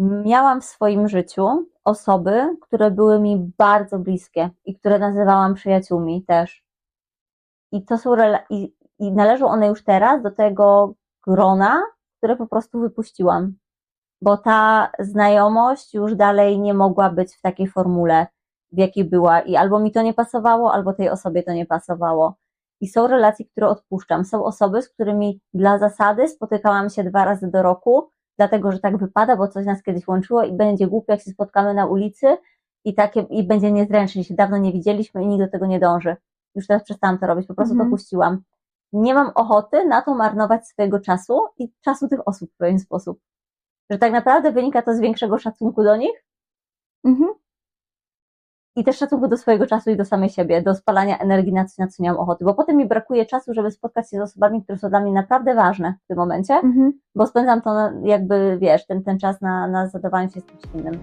miałam w swoim życiu osoby, które były mi bardzo bliskie i które nazywałam przyjaciółmi też. I to są i, i należą one już teraz do tego grona, które po prostu wypuściłam. Bo ta znajomość już dalej nie mogła być w takiej formule, w jakiej była. I albo mi to nie pasowało, albo tej osobie to nie pasowało. I są relacje, które odpuszczam. Są osoby, z którymi dla zasady spotykałam się dwa razy do roku, dlatego że tak wypada, bo coś nas kiedyś łączyło i będzie głupio, jak się spotkamy na ulicy i takie, i będzie niezręcznie, się dawno nie widzieliśmy i nikt do tego nie dąży. Już teraz przestałam to robić, po prostu Mhm. to puściłam. Nie mam ochoty na to marnować swojego czasu i czasu tych osób w pewien sposób. Że tak naprawdę wynika to z większego szacunku do nich Mhm. I też szacunku do swojego czasu i do samej siebie, do spalania energii na coś, na co nie mam ochoty, bo potem mi brakuje czasu, żeby spotkać się z osobami, które są dla mnie naprawdę ważne w tym momencie, Mhm. bo spędzam to jakby, wiesz, ten, ten czas na, na zadawaniu się z czymś innym.